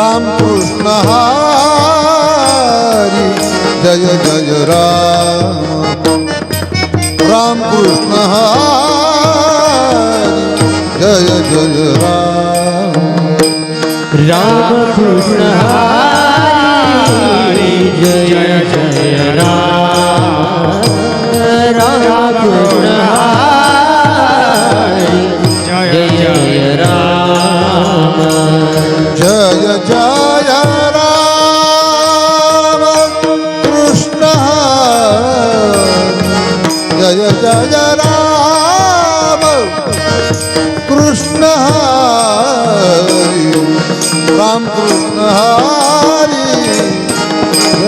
રામ કૃષ્ણ હારી, જય જય રામ. રામ કૃષ્ણ હારી, જય જય રામ. રામ કૃષ્ણ હારી, જય જય રામ.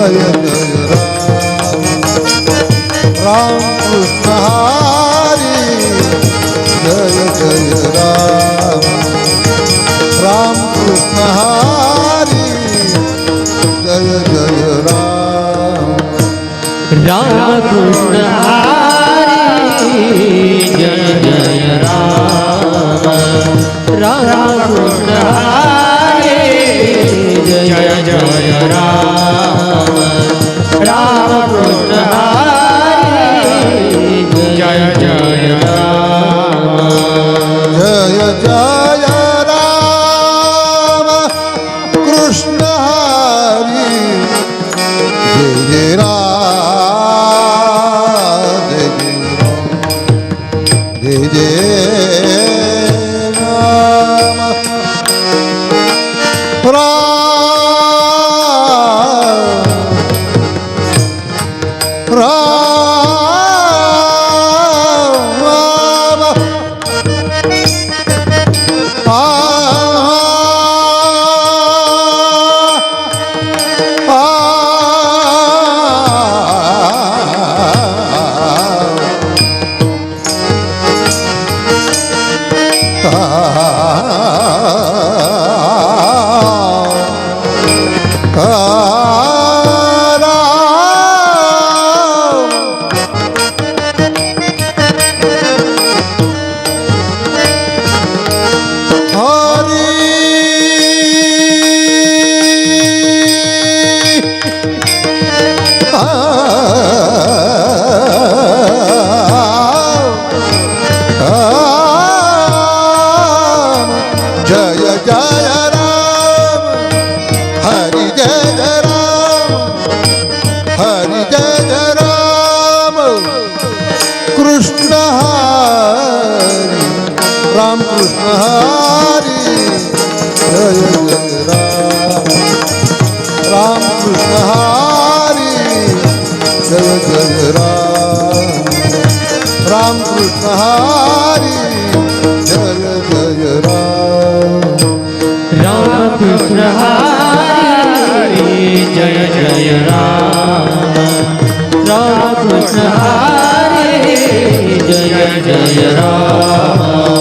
જય જય રામ રામ કૃષ્ણ હારી જય જય રામ રામ કૃષ્ણ હારી જય જય રામ રામ કૃષ્ણ Ah केशव जगराम रामकृष्ण हरी। जय जय राम। रामकृष्ण हरी। जय जय राम। रामकृष्ण हरी। जय जय राम।